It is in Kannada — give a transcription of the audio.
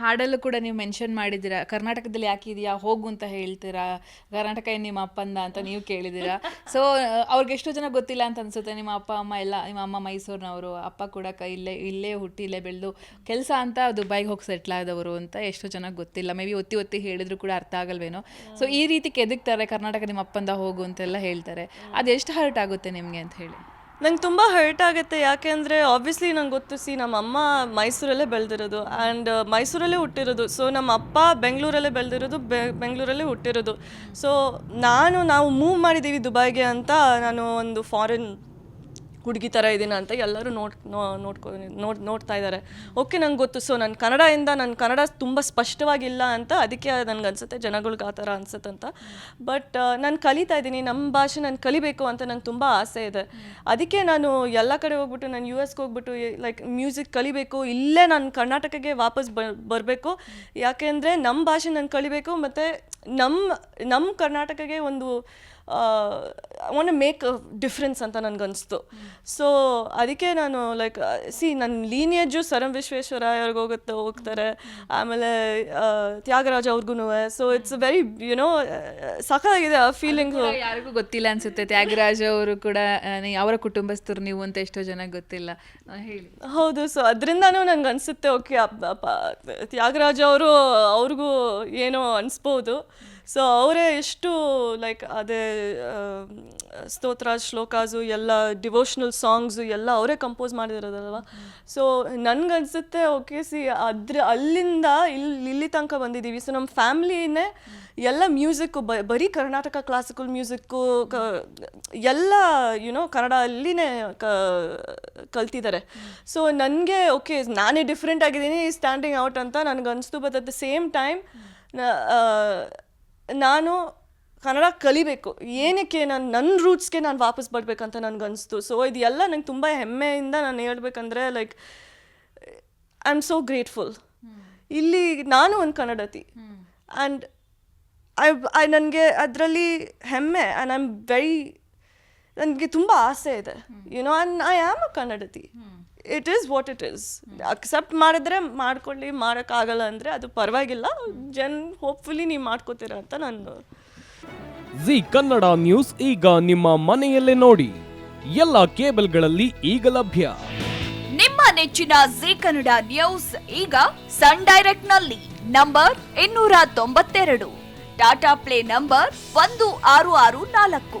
ಹಾಡಲ್ಲೂ ಕೂಡ ನೀವು ಮೆನ್ಷನ್ ಮಾಡಿದ್ದೀರಾ? ಕರ್ನಾಟಕದಲ್ಲಿ ಯಾಕಿದೆಯಾ ಹೋಗು ಅಂತ ಹೇಳ್ತೀರಾ? ಕರ್ನಾಟಕ ಏನು ನಿಮ್ಮ ಅಪ್ಪಂದ ಅಂತ ನೀವು ಕೇಳಿದ್ದೀರಾ? ಸೊ ಅವ್ರಿಗೆ ಎಷ್ಟೋ ಜನ ಗೊತ್ತಿಲ್ಲ ಅಂತ ಅನ್ಸುತ್ತೆ. ನಿಮ್ಮ ಅಪ್ಪ ಅಮ್ಮ ಎಲ್ಲ ನಿಮ್ಮ ಅಮ್ಮ ಮೈಸೂರಿನವರು ಅಪ್ಪ ಕೂಡ ಕ ಇಲ್ಲೇ ಇಲ್ಲೇ ಹುಟ್ಟಿ ಇಲ್ಲೇ ಬೆಳೆದು ಕೆಲಸ ಅಂತ ದುಬೈಗೆ ಹೋಗಿ ಸೆಟ್ಲ್ ಆದವರು ಅಂತ ಎಷ್ಟೋ ಜನ ಗೊತ್ತಿಲ್ಲ. ಮೇ ಬಿ ಒತ್ತಿ ಒತ್ತಿ ಹೇಳಿದ್ರು ಕೂಡ ಅರ್ಥ ಆಗಲ್ವೇನೋ? ಸೊ ಈ ರೀತಿ ಕೆದಕ್ತಾರೆ ಕರ್ನಾಟಕ ನಿಮ್ಮ ಅಪ್ಪಂದ ಹೋಗು ಅಂತೆಲ್ಲ ಹೇಳ್ತಾರೆ. ಅದು ಎಷ್ಟು ಹರ್ಟ್ ಆಗುತ್ತೆ ನಿಮಗೆ ಅಂತ ಹೇಳಿ? ನಂಗೆ ತುಂಬ ಹರ್ಟ್ ಆಗುತ್ತೆ. ಯಾಕೆಂದರೆ ಆಬ್ವಿಯಸ್ಲಿ ನಂಗೆ ಗೊತ್ತು ಸಿ ನಮ್ಮ ಅಮ್ಮ ಮೈಸೂರಲ್ಲೇ ಬೆಳೆದಿರೋದು ಆ್ಯಂಡ್ ಮೈಸೂರಲ್ಲೇ ಹುಟ್ಟಿರೋದು. ಸೊ ನಮ್ಮ ಅಪ್ಪ ಬೆಂಗಳೂರಲ್ಲೇ ಬೆಳೆದಿರೋದು ಬೆಂಗಳೂರಲ್ಲೇ ಹುಟ್ಟಿರೋದು. ಸೊ ನಾನು, ನಾವು ಮೂವ್ ಮಾಡಿದ್ದೀವಿ ದುಬೈಗೆ ಅಂತ ನಾನು ಒಂದು ಫಾರಿನ್ ಹುಡುಗಿ ಥರ ಇದ್ದೀನ ಅಂತ ಎಲ್ಲರೂ ನೋಡ್ ನೋಡ್ಕೊ, ನೋಡ್, ನೋಡ್ತಾ ಇದ್ದಾರೆ ಓಕೆ, ನಂಗೆ ಗೊತ್ತು. ಸೊ ನನ್ನ ಕನ್ನಡದಿಂದ ನನ್ನ ಕನ್ನಡ ತುಂಬ ಸ್ಪಷ್ಟವಾಗಿಲ್ಲ ಅಂತ ಅದಕ್ಕೆ ನನಗೆ ಅನ್ಸುತ್ತೆ ಜನಗಳ್ಗೆ ಆ ಥರ ಅನ್ಸುತ್ತಂತ. ಬಟ್ ನಾನು ಕಲಿತಾ ಇದ್ದೀನಿ ನಮ್ಮ ಭಾಷೆ ನಾನು ಕಲಿಬೇಕು ಅಂತ ನಂಗೆ ತುಂಬ ಆಸೆ ಇದೆ. ಅದಕ್ಕೆ ನಾನು ಎಲ್ಲ ಕಡೆ ಹೋಗ್ಬಿಟ್ಟು, ನಾನು ಯು ಎಸ್ಗೆ ಹೋಗ್ಬಿಟ್ಟು ಲೈಕ್ ಮ್ಯೂಸಿಕ್ ಕಲಿಬೇಕು. ಇಲ್ಲೇ ನಾನು ಕರ್ನಾಟಕಕ್ಕೆ ವಾಪಸ್ ಬರಬೇಕು. ಯಾಕೆಂದರೆ ನಮ್ಮ ಭಾಷೆ ನಾನು ಕಲಿಬೇಕು, ಮತ್ತು ನಮ್ಮ ನಮ್ಮ ಕರ್ನಾಟಕಕ್ಕೆ ಒಂದು ಒನ್ ಮೇಕ್ ಡಿಫ್ರೆನ್ಸ್ ಅಂತ ನನಗನ್ನಿಸ್ತು ಸೊ ಅದಕ್ಕೆ ನಾನು ಲೈಕ್ ಸಿ ನನ್ನ ಲೀನಿಯೇಜು ಸರಂ ವಿಶ್ವೇಶ್ವರಯ್ಯ ವಿಶ್ವೇಶ್ವರಯ್ಯವ್ರಿಗೆ ಹೋಗುತ್ತೆ ಹೋಗ್ತಾರೆ. ಆಮೇಲೆ ಆ, ತ್ಯಾಗರಾಜ ಅವ್ರಿಗೂ ಸೊ ಇಟ್ಸ್ ವೆರಿ ಯುನೋ ಸಖತ್ತಾಗಿದೆ ಆ ಫೀಲಿಂಗ್ ಯಾರಿಗೂ ಗೊತ್ತಿಲ್ಲ ಅನ್ಸುತ್ತೆ. ತ್ಯಾಗರಾಜ ಅವರು ಕೂಡ ಅವರ ಕುಟುಂಬಸ್ಥರು ನೀವು ಅಂತ ಎಷ್ಟೋ ಜನ ಗೊತ್ತಿಲ್ಲ. ಹೇಳಿ. ಹೌದು. ಸೊ ಅದರಿಂದನೂ ನಂಗೆ ಅನಿಸುತ್ತೆ ಓಕೆ ತ್ಯಾಗರಾಜ ಅವರು ಅವ್ರಿಗೂ ಏನೋ ಅನಿಸ್ಬೋದು. ಸೊ ಅವರೇ ಎಷ್ಟು ಲೈಕ್ ಅದೇ ಸ್ತೋತ್ರ ಶ್ಲೋಕಾಸು ಎಲ್ಲ ಡಿವೋಷ್ನಲ್ ಸಾಂಗ್ಸು ಎಲ್ಲ ಅವರೇ ಕಂಪೋಸ್ ಮಾಡಿದಿರೋದಲ್ವ ಸೊ ನನಗನ್ಸುತ್ತೆ ಓಕೆ ಸಿ ಅದ್ರ ಅಲ್ಲಿಂದ ಇಲ್ಲಿ ಇಲ್ಲಿ ತನಕ ಬಂದಿದ್ದೀವಿ. ಸೊ ನಮ್ಮ ಫ್ಯಾಮ್ಲಿನೇ ಎಲ್ಲ ಮ್ಯೂಸಿಕ್ಕು ಬರೀ ಕರ್ನಾಟಕ ಕ್ಲಾಸಿಕಲ್ ಮ್ಯೂಸಿಕ್ಕು ಕ ಎಲ್ಲ ಯುನೋ ಕನ್ನಡ ಅಲ್ಲಿನೇ ಕ ಕಲ್ತಿದ್ದಾರೆ. ಸೊ ನನಗೆ ಓಕೆ ನಾನೇ ಡಿಫ್ರೆಂಟ್ ಆಗಿದ್ದೀನಿ ಸ್ಟ್ಯಾಂಡಿಂಗ್ ಔಟ್ ಅಂತ ನನಗೆ ಅನಿಸ್ತು but at the same time ನಾನು ಕನ್ನಡ ಕಲಿಬೇಕು. ಏನಕ್ಕೆ ನಾನು ನನ್ನ ರೂಟ್ಸ್ಗೆ ನಾನು ವಾಪಸ್ ಬರಬೇಕಂತ ನನಗೆ ಅನಿಸ್ತು ಸೊ ಇದೆಲ್ಲ ನಂಗೆ ತುಂಬ ಹೆಮ್ಮೆಯಿಂದ ನಾನು ಹೇಳ್ಬೇಕಂದ್ರೆ like I am so grateful ಇಲ್ಲಿ ನಾನು ಒಂದು ಕನ್ನಡತಿ. ಆ್ಯಂಡ್ ಐ ಐ ನನಗೆ ಅದರಲ್ಲಿ ಹೆಮ್ಮೆ ಆ್ಯಂಡ್ ಐ ಆಮ್ ವೆರಿ ನನಗೆ ತುಂಬ ಆಸೆ ಇದೆ. You know and I am a Kannadathi it is what it is accept ಮಾಡಿದ್ರೆ ಮಾಡ್ಕೊಳ್ಳಿ ಮಾಡೋಕ್ಕಾಗಲ್ಲ ಅಂದರೆ ಅದು ಪರವಾಗಿಲ್ಲ. ಜನ್ ಹೋಪ್ಫುಲಿ ನೀವು ಮಾಡ್ಕೋತೀರ ಅಂತ ನಾನು ಜಿ ಕನ್ನಡ ನ್ಯೂಸ್ ಈಗ ನಿಮ್ಮ ಮನೆಯಲ್ಲೇ ನೋಡಿ. ಎಲ್ಲ ಕೇಬಲ್ಗಳಲ್ಲಿ ಈಗ ಲಭ್ಯ. ನಿಮ್ಮ ನೆಚ್ಚಿನ ಜಿ ಕನ್ನಡ ನ್ಯೂಸ್ ಈಗ ಸನ್ ಡೈರೆಕ್ಟ್ನಲ್ಲಿ ನಂಬರ್ ಇನ್ನೂರ ತೊಂಬತ್ತೆರಡು. ಟಾಟಾ ಪ್ಲೇ ನಂಬರ್ ಒಂದು ಆರು ಆರು ನಾಲ್ಕು.